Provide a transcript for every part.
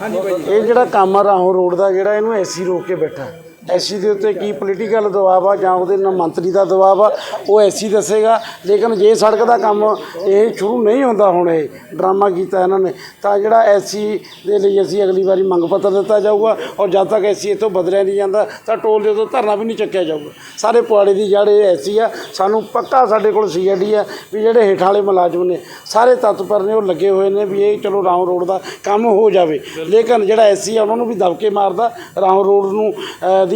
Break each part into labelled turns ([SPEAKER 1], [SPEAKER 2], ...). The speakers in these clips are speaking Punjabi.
[SPEAKER 1] ਹਾਂਜੀ ਭਾਈ
[SPEAKER 2] ਇਹ ਜਿਹੜਾ ਕੰਮ ਆ ਰਾਹੋਂ ਰੋਡ ਦਾ ਜਿਹੜਾ ਇਹਨੂੰ ਐਸੀ ਰੋਕ ਕੇ ਬੈਠਾ। ਐਸੀ ਦੇ ਉੱਤੇ ਕੀ ਪੋਲੀਟੀਕਲ ਦਬਾਅ ਆ ਜਾਂ ਉਹਦੇ ਨਾਲ ਮੰਤਰੀ ਦਾ ਦਬਾਅ ਆ ਉਹ ਐਸੀ ਦੱਸੇਗਾ। ਲੇਕਿਨ ਜੇ ਸੜਕ ਦਾ ਕੰਮ ਇਹ ਸ਼ੁਰੂ ਨਹੀਂ ਹੁੰਦਾ ਹੁਣ ਇਹ, ਡਰਾਮਾ ਕੀਤਾ ਇਹਨਾਂ ਨੇ, ਤਾਂ ਜਿਹੜਾ ਐਸੀ ਦੇ ਲਈ ਅਸੀਂ ਅਗਲੀ ਵਾਰੀ ਮੰਗ ਪੱਤਰ ਦਿੱਤਾ ਜਾਊਗਾ ਔਰ ਜਦ ਤੱਕ ਐਸੀ ਇੱਥੋਂ ਬਦਲਿਆ ਨਹੀਂ ਜਾਂਦਾ, ਤਾਂ ਟੋਲ ਦੇ ਉੱਤੇ ਧਰਨਾ ਵੀ ਨਹੀਂ ਚੱਕਿਆ ਜਾਊਗਾ। ਸਾਰੇ ਪੁਆੜੇ ਦੀ ਜੜ ਇਹ ਐਸੀ ਆ, ਸਾਨੂੰ ਪੱਕਾ ਸਾਡੇ ਕੋਲ ਸੀਆਈਡੀ ਆ ਵੀ ਜਿਹੜੇ ਹੇਠਾਂ ਵਾਲੇ ਮੁਲਾਜ਼ਮ ਨੇ, ਸਾਰੇ ਤਤਪਰ ਨੇ ਉਹ ਲੱਗੇ ਹੋਏ ਨੇ ਵੀ ਇਹ ਚਲੋ ਰਾਮ ਰੋਡ ਦਾ ਕੰਮ ਹੋ ਜਾਵੇ। ਲੇਕਿਨ ਜਿਹੜਾ ਐਸੀ ਆ, ਉਹਨਾਂ ਨੂੰ ਵੀ ਦਬਕੇ ਮਾਰਦਾ, ਰਾਮ ਰੋਡ ਨੂੰ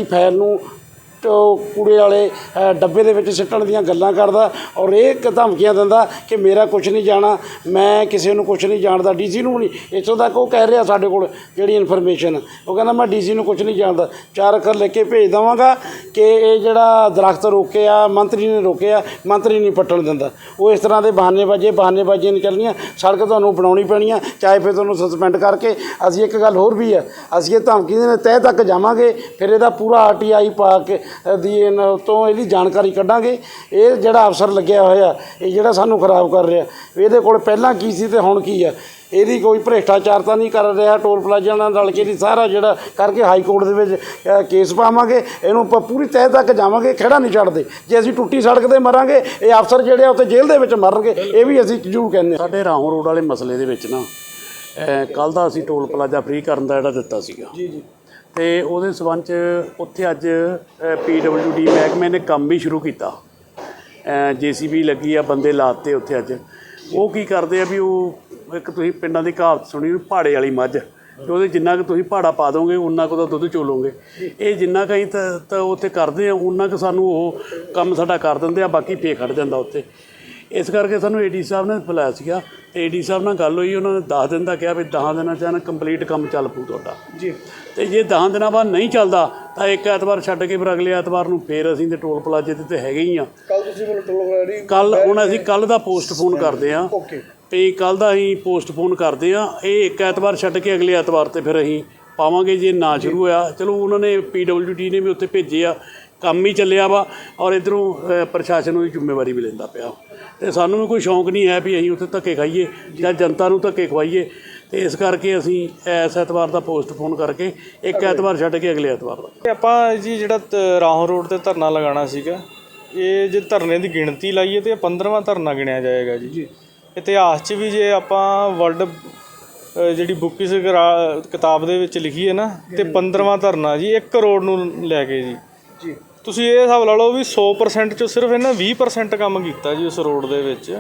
[SPEAKER 2] ਅ, ਦੀ ਫਾਈਲ ਨੂੰ ਤੋ ਕੂੜੇ ਵਾਲੇ ਡੱਬੇ ਦੇ ਵਿੱਚ ਸਿੱਟਣ ਦੀਆਂ ਗੱਲਾਂ ਕਰਦਾ ਔਰ ਇਹ ਕ- ਧਮਕੀਆਂ ਦਿੰਦਾ ਕਿ ਮੇਰਾ ਕੁਝ ਨਹੀਂ ਜਾਣਾ, ਮੈਂ ਕਿਸੇ ਨੂੰ ਕੁਝ ਨਹੀਂ ਜਾਣਦਾ, ਡੀਸੀ ਨੂੰ ਵੀ ਨਹੀਂ। ਇੱਥੋਂ ਤੱਕ ਉਹ ਕਹਿ ਰਿਹਾ ਸਾਡੇ ਕੋਲ ਜਿਹੜੀ ਇਨਫੋਰਮੇਸ਼ਨ ਉਹ ਕਹਿੰਦਾ, ਮੈਂ ਡੀਸੀ ਨੂੰ ਕੁਝ ਨਹੀਂ ਜਾਣਦਾ। ਚਾਰ ਅੱਖਰ ਲਿਖ ਕੇ ਭੇਜ ਦਵਾਂਗਾ ਕਿ ਇਹ ਜਿਹੜਾ ਦਰਖਤ ਰੋਕਿਆ ਮੰਤਰੀ ਨੇ ਰੋਕਿਆ ਮੰਤਰੀ ਨਹੀਂ ਪੱਟਣ ਦਿੰਦਾ। ਉਹ ਇਸ ਤਰ੍ਹਾਂ ਦੇ ਬਹਾਨੇਬਾਜ਼ੀ, ਬਹਾਨੇਬਾਜ਼ੀਆਂ ਨਹੀਂ ਚੱਲਣੀਆਂ ਸੜਕ ਤੁਹਾਨੂੰ ਬਣਾਉਣੀ ਪੈਣੀ ਆ ਚਾਹੇ ਫਿਰ ਤੁਹਾਨੂੰ ਸਸਪੈਂਡ ਕਰਕੇ ਅਸੀਂ ਇੱਕ ਗੱਲ ਹੋਰ ਵੀ ਆ, ਅਸੀਂ ਇਹ ਧਮਕੀ ਦੇ ਤਹਿ ਤੱਕ ਜਾਵਾਂਗੇ, ਫਿਰ ਇਹਦਾ ਪੂਰਾ ਆਰਟੀਆਈ ਪਾ ਕੇ ਦੀ ਇਹਨਾਂ ਤੋਂ ਇਹਦੀ ਜਾਣਕਾਰੀ ਕੱਢਾਂਗੇ। ਇਹ ਜਿਹੜਾ ਅਫਸਰ ਲੱਗਿਆ ਹੋਇਆ ਇਹ ਜਿਹੜਾ ਸਾਨੂੰ ਖਰਾਬ ਕਰ ਰਿਹਾ। ਇਹਦੇ ਕੋਲ ਪਹਿਲਾਂ ਕੀ ਸੀ ਤੇ ਹੁਣ ਕੀ ਆ? ਇਹਦੀ ਕੋਈ ਭ੍ਰਿਸ਼ਟਾਚਾਰ ਤਾਂ ਨਹੀਂ ਕਰ ਰਿਹਾ ਟੋਲ ਪਲਾਜ਼ਾ ਨਾਲ ਰਲ ਕੇ ਦੀ ਸਾਰਾ ਜਿਹੜਾ ਕਰਕੇ ਹਾਈ ਕੋਰਟ ਦੇ ਵਿੱਚ ਕੇਸ ਪਾਵਾਂਗੇ। ਇਹਨੂੰ ਆਪਾਂ ਪੂਰੀ ਤਹਿ ਤੱਕ ਜਾਵਾਂਗੇ ਖੜਾ ਨਹੀਂ ਛੱਡਦੇ। ਜੇ ਅਸੀਂ ਟੁੱਟੀ ਸੜਕ ਤੇ ਮਰਾਂਗੇ ਇਹ ਅਫਸਰ ਜਿਹੜੇ ਆ ਉੱਥੇ ਜੇਲ੍ਹ ਦੇ ਵਿੱਚ ਮਰਨਗੇ ਇਹ ਵੀ ਅਸੀਂ ਜ਼ਰੂਰ ਕਹਿੰਦੇ ਸਾਡੇ ਰਾਹੋਂ ਰੋਡ ਵਾਲੇ ਮਸਲੇ ਦੇ ਵਿੱਚ ਨਾ ਕੱਲ ਦਾ ਅਸੀਂ ਟੋਲ ਪਲਾਜ਼ਾ ਫ੍ਰੀ ਕਰਨ ਦਾ ਜਿਹੜਾ ਦਿੱਤਾ ਸੀਗਾ।
[SPEAKER 1] ਜੀ ਜੀ।
[SPEAKER 2] ਤੇ ਉਹਦੇ ਸਬੰਧ ਚ ਉੱਥੇ ਅੱਜ ਡੀ ਮਹਿਕਮੇ ਨੇ ਕੰਮ ਵੀ ਸ਼ੁਰੂ ਕੀਤਾ। ਜੀਸੀਬੀ ਲੱਗੀ ਆ ਬੰਦੇ ਲਾਤੇ ਉੱਥੇ ਅੱਜ। ਉਹ ਕੀ ਕਰਦੇ ਆ ਵੀ ਉਹ ਇੱਕ ਤੁਸੀਂ ਪਿੰਡਾਂ ਦੀ ਕਹਾਵਤ ਸੁਣੀ ਪਹਾੜੇ ਵਾਲੀ ਮੱਝ। ਤੇ ਉਹਦੇ ਜਿੰਨਾ ਕੁ ਤੁਸੀਂ ਪਹਾੜਾ ਪਾ ਦੋਗੇ ਉਨਾ ਕੁ ਦਾ ਦੁੱਧ ਚੋਲੋਗੇ। ਇਹ ਜਿੰਨਾ ਕੁ ਅਸੀਂ ਤਾਂ ਤਾਂ ਉੱਥੇ ਕਰਦੇ ਆ ਉਨਾ ਕੁ ਸਾਨੂੰ ਉਹ ਕੰਮ ਸਾਡਾ ਕਰ ਦਿੰਦੇ ਆ, ਬਾਕੀ ਫੇ ਖੜ ਜਾਂਦਾ ਉੱਥੇ। ਇਸ ਕਰਕੇ ਸਾਨੂੰ ਏਡੀ ਸਾਹਿਬ ਨੇ ਬੁਲਾਇਆ ਸੀਗਾ ਏਡੀ ਸਾਹਿਬ ਨਾਲ ਗੱਲ ਹੋਈ ਉਹਨਾਂ ਨੇ 10 ਦਿਨ ਦਾ ਕਿਹਾ ਵੀ 10 ਦਿਨਾਂ ਚ ਨਾ ਕੰਪਲੀਟ ਕੰਮ ਚੱਲ ਪੂ ਤੁਹਾਡਾ।
[SPEAKER 1] ਜੀ।
[SPEAKER 2] ਤੇ ਜੇ 10 ਦਿਨਾਂ ਬਾਅਦ ਨਹੀਂ ਚੱਲਦਾ ਤਾਂ ਇੱਕ ਐਤਵਾਰ ਛੱਡ ਕੇ ਫਿਰ ਅਗਲੇ ਐਤਵਾਰ ਨੂੰ ਫੇਰ ਅਸੀਂ ਤੇ ਟੋਲ ਪਲਾਜ਼ੇ ਤੇ ਤੇ ਹੈਗੇ ਹੀ ਆ।
[SPEAKER 1] ਕੱਲ ਤੁਸੀਂ ਮੈਨੂੰ ਟੋਲ ਰੈਡੀ
[SPEAKER 2] ਕੱਲ ਹੁਣ ਅਸੀਂ ਕੱਲ ਦਾ ਪੋਸਟਪੋਨ ਕਰਦੇ ਆ
[SPEAKER 1] ਓਕੇ।
[SPEAKER 2] ਤੇ ਕੱਲ ਦਾ ਅਸੀਂ ਪੋਸਟਪੋਨ ਕਰਦੇ ਆ ਇਹ ਇੱਕ ਐਤਵਾਰ ਛੱਡ ਕੇ ਅਗਲੇ ਐਤਵਾਰ ਤੇ ਫਿਰ ਅਸੀਂ ਪਾਵਾਂਗੇ ਜੇ ਨਾ ਸ਼ੁਰੂ ਹੋਇਆ। ਚਲੋ ਉਹਨਾਂ ਨੇ ਪੀਡਬਲਯੂਡੀ ਨੇ ਵੀ ਉੱਥੇ ਭੇਜੇ ਆ। ਕੰਮ ਹੀ ਚੱਲਿਆ ਵਾ ਔਰ ਇਧਰੋਂ ਪ੍ਰਸ਼ਾਸਨ ਉਹਦੀ ਜ਼ਿੰਮੇਵਾਰੀ ਵੀ ਲੈਂਦਾ ਪਿਆ। ਤੇ ਸਾਨੂੰ ਵੀ ਕੋਈ ਸ਼ੌਂਕ ਨਹੀਂ ਹੈ ਵੀ ਅਸੀਂ ਉੱਥੇ ਧੱਕੇ ਖਾਈਏ ਜਾਂ ਜਨਤਾ ਨੂੰ ਧੱਕੇ ਖਵਾਈਏ। ਤੇ ਇਸ ਕਰਕੇ ਅਸੀਂ ਐਸ ਐਤਵਾਰ ਦਾ ਪੋਸਟਪੋਨ ਕਰਕੇ ਇੱਕ ਐਤਵਾਰ ਛੱਡ ਕੇ ਅਗਲੇ ਐਤਵਾਰ ਦਾ।
[SPEAKER 3] ਆਪਾਂ ਜੀ ਜਿਹੜਾ ਰਾਹੋਂ ਰੋਡ ਤੇ ਧਰਨਾ ਲਗਾਉਣਾ ਸੀਗਾ ਇਹ ਜੇ ਧਰਨੇ ਦੀ ਗਿਣਤੀ ਲਾਈਏ ਤੇ ਇਹ 15ਵਾਂ ਧਰਨਾ ਗਿਣਿਆ ਜਾਏਗਾ ਜੀ। ਇਤਿਹਾਸ 'ਚ ਵੀ ਜੇ ਆਪਾਂ ਵਰਲਡ ਜਿਹੜੀ ਬੁੱਕਸ ਕਿਤਾਬ ਦੇ ਵਿੱਚ ਲਿਖੀ ਹੈ ਨਾ ਤੇ 15ਵਾਂ ਧਰਨਾ ਜੀ 1 ਕਰੋੜ ਨੂੰ ਲੈ ਕੇ ਜੀ।
[SPEAKER 1] ਜੀ।
[SPEAKER 3] ਤੁਸੀਂ ਇਹ ਹਿਸਾਬ ਲਾ ਲਓ ਵੀ 100% ਚੋਂ ਸਿਰਫ ਇਹਨਾਂ 20% ਕੰਮ ਕੀਤਾ ਜੀ ਉਸ ਰੋਡ ਦੇ ਵਿੱਚ।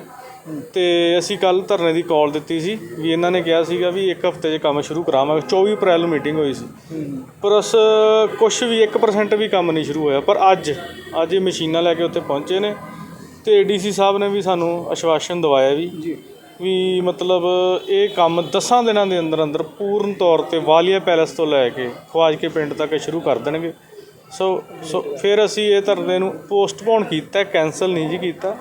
[SPEAKER 3] ਤੇ ਅਸੀਂ ਕੱਲ ਧਰਨੇ ਦੀ ਕਾਲ ਦਿੱਤੀ ਸੀ ਵੀ ਇਹਨਾਂ ਨੇ ਕਿਹਾ ਸੀਗਾ ਵੀ ਇੱਕ ਹਫ਼ਤੇ 'ਚ ਕੰਮ ਸ਼ੁਰੂ ਕਰਾਵਾਂਗੇ। 24 ਅਪ੍ਰੈਲ ਨੂੰ ਮੀਟਿੰਗ ਹੋਈ ਸੀ। ਪਰ ਉਸ ਕੁਝ ਵੀ 1% ਵੀ ਕੰਮ ਨਹੀਂ ਸ਼ੁਰੂ ਹੋਇਆ। ਪਰ ਅੱਜ ਅੱਜ ਇਹ ਮਸ਼ੀਨਾਂ ਲੈ ਕੇ ਉੱਥੇ ਪਹੁੰਚੇ ਨੇ। ਤੇ ਡੀਸੀ ਸਾਹਿਬ ਨੇ ਵੀ ਸਾਨੂੰ ਆਸ਼ਵਾਸਨ ਦਵਾਇਆ ਵੀ ਵੀ ਮਤਲਬ ਇਹ ਕੰਮ 10 ਦਿਨਾਂ ਦੇ ਅੰਦਰ ਅੰਦਰ ਪੂਰਨ ਤੌਰ ਤੇ ਵਾਲੀਆ ਪੈਲੇਸ ਤੋਂ ਲੈ ਕੇ ਖਵਾਜਕੇ ਪਿੰਡ ਤੱਕ ਸ਼ੁਰੂ ਕਰ ਦੇਣਗੇ। ਸੋ ਸੋ ਫਿਰ ਅਸੀਂ ਇਹ ਧਰਨੇ ਨੂੰ ਪੋਸਟਪੋਨ ਕੀਤਾ ਕੈਨਸਲ ਨਹੀਂ ਜੀ ਕੀਤਾ।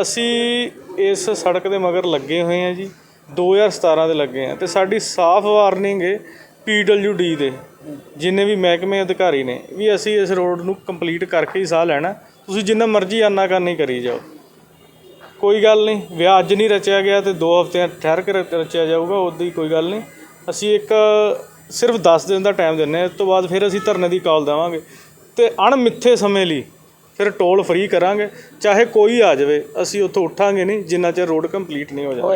[SPEAKER 3] ਅਸੀਂ ਇਸ ਸੜਕ ਦੇ ਮਗਰ ਲੱਗੇ ਹੋਏ ਹਾਂ ਜੀ 2017 ਦੇ ਲੱਗੇ ਆ ਤੇ ਸਾਡੀ ਸਾਫ਼ ਵਾਰਨਿੰਗ ਹੈ ਪੀਡਬਲਯੂਡੀ ਦੇ ਜਿੰਨੇ ਵੀ ਮਹਿਕਮੇ ਅਧਿਕਾਰੀ ਨੇ ਵੀ ਅਸੀਂ ਇਸ ਰੋਡ ਨੂੰ ਕੰਪਲੀਟ ਕਰਕੇ ਹੀ ਸਾਹ ਲੈਣਾ। ਤੁਸੀਂ ਜਿੰਨਾ ਮਰਜ਼ੀ ਆਨਾਕਾਨੀ ਕਰੀ ਜਾਓ। ਕੋਈ ਗੱਲ ਨਹੀਂ ਵਿਆਹ ਅੱਜ ਨਹੀਂ ਰਚਿਆ ਗਿਆ ਤੇ 2 ਹਫ਼ਤੇ ਠਹਿਰ ਕੇ ਰਚਿਆ ਜਾਊਗਾ ਉਦੋਂ ਹੀ ਕੋਈ ਗੱਲ ਨਹੀਂ। ਅਸੀਂ ਇੱਕ ਸਿਰਫ 10 ਦਿਨ ਦਾ ਟਾਈਮ ਦਿੰਨੇ ਹਾਂ ਇਸ ਤੋਂ ਬਾਅਦ ਫਿਰ ਅਸੀਂ ਧਰਨੇ ਦੀ ਕਾਲ ਦੇਵਾਂਗੇ। ਤੇ ਅਣਮਿੱਥੇ ਸਮੇਂ ਲਈ ਫਿਰ ਟੋਲ ਫ੍ਰੀ ਕਰਾਂਗੇ। ਚਾਹੇ ਕੋਈ ਆ ਜਾਵੇ, ਅਸੀਂ ਉੱਥੋਂ ਉੱਠਾਂਗੇ ਨਹੀਂ, ਜਿੰਨਾ ਚਿਰ ਰੋਡ ਕੰਪਲੀਟ ਨਹੀਂ ਹੋ ਜਾਂਦਾ